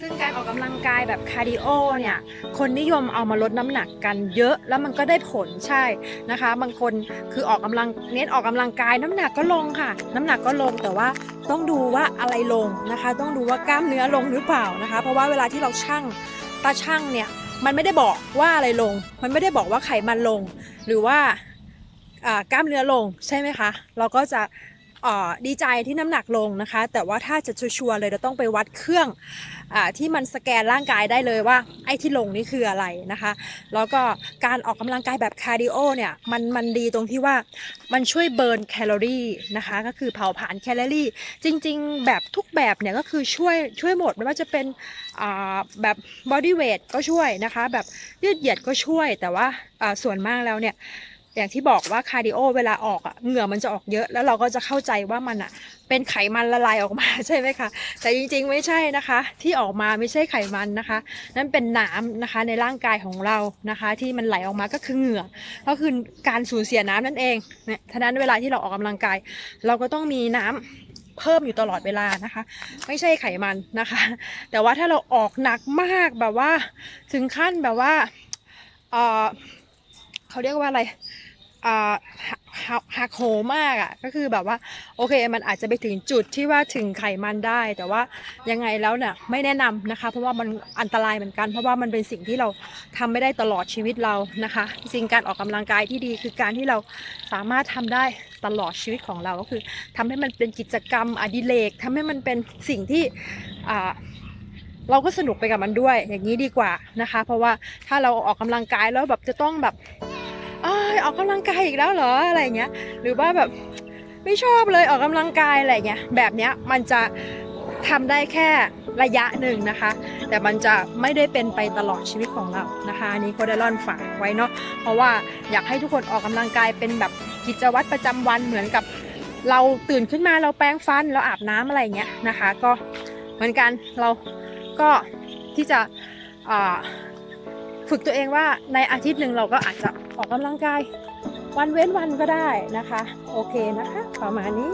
ซึ่งการออกกำลังกายแบบคาร์ดิโอเนี่ย คนนิยมเอามาลดน้ำหนักกันเยอะแล้วมันก็ได้ผลใช่นะคะ บางคนคือออกกำลังเน้นออกกำลังกายน้ำหนักก็ลงค่ะ น้ำหนักก็ลงแต่ว่าต้องดูว่าอะไรลงนะคะ ต้องดูว่ากล้ามเนื้อลงหรือเปล่านะคะ เพราะว่าเวลาที่เราชั่งตาชั่งเนี่ยมันไม่ได้บอกว่าอะไรลง มันไม่ได้บอกว่าไขมันลง หรือว่ากล้ามเนื้อลงใช่ไหมคะ เราก็จะ ดีใจที่น้ำหนักลงนะคะ แต่ว่าถ้าจะชัวร์เลยเราต้องไปวัดเครื่องอที่มันสแกนร่างกายได้เลยว่า ไอ้ที่ลงนี่คืออะไรนะคะ แล้วก็การออกกำลังกายแบบคาร์ดิโอเนี่ยมันมันดีตรงที่ว่ามันช่วยเบิร์นแคลอรี่นะคะก็คือเผาผลาญแคลอรี่ จริง ๆ แบบทุกแบบเนี่ยก็คือช่วยช่วยหมดไม่ว่าจะเป็นแบบบอดี้เวทก็ช่วยนะคะ แบบยืดเหยียดก็ช่วยแต่ว่าส่วนมากแล้วเนี่ย อย่างที่บอกว่าคาร์ดิโอเวลาออกอะเหงื่อมันจะออกเยอะ แล้วเราก็จะเข้าใจว่ามันอะเป็นไขมันละลายออกมาใช่ไหมคะ แต่จริงๆไม่ใช่นะคะ ที่ออกมาไม่ใช่ไขมันนะคะ นั่นเป็นน้ำนะคะในร่างกายของเรานะคะ ที่มันไหลออกมาก็คือเหงื่อ ก็คือการสูญเสียน้ำนั่นเองเนี่ยฉะนั้นเวลาที่เราออกกำลังกาย เราก็ต้องมีน้ำเพิ่มอยู่ตลอดเวลานะคะ ไม่ใช่ไขมันนะคะ แต่ว่าถ้าเราออกหนักมากแบบว่า ถึงขั้นแบบว่า เขาเรียกว่าอะไรอ่าหักหักโหมากอะ่ะก็คือแบบว่าโอเคมันอาจจะไปถึงจุดที่ว่าถึงไขมันได้ แต่ว่ายังไงแล้วเนี่ยไม่แนะนำนะคะ เพราะว่ามันอันตรายเหมือนกัน เพราะว่ามันเป็นสิ่งที่เราทำไม่ได้ตลอดชีวิตเรานะคะจริงการออกกำลังกายที่ดีคือการที่เราสามารถทำได้ตลอดชีวิตของเราก็คือทำให้มันเป็นกิจกรรมอดิเรกทำให้มันเป็นสิ่งที่อ่าเราก็สนุกไปกับมันด้วยอย่างนี้ดีกว่านะคะ เพราะว่าถ้าเราออกกำลังกายแล้วแบบจะต้องแบบ เอยออกกำลังกายอีกแล้วเหรออะไรเงี้ย หรือว่าแบบไม่ชอบเลยออกกำลังกายอะไรเงี้ย แบบเนี้ยมันจะทำได้แค่ระยะหนึ่งนะคะ แต่มันจะไม่ได้เป็นไปตลอดชีวิตของเรานะคะอันนี้โคเดลอนฝากไว้เนาะเพราะว่าอยากให้ทุกคนออกกำลังกายเป็นแบบกิจวัตรประจำวันเหมือนกับ เราตื่นขึ้นมาเราแปรงฟันเราอาบน้ำอะไรเงี้ยนะคะ ก็เหมือนกันเราก็ที่จะอ่าฝึกตัวเองว่าในอาทิตย์หนึ่งเราก็อาจจะ ออกกำลังกาย วันเว้นวันก็ได้นะคะ โอเคนะคะ ประมาณนี้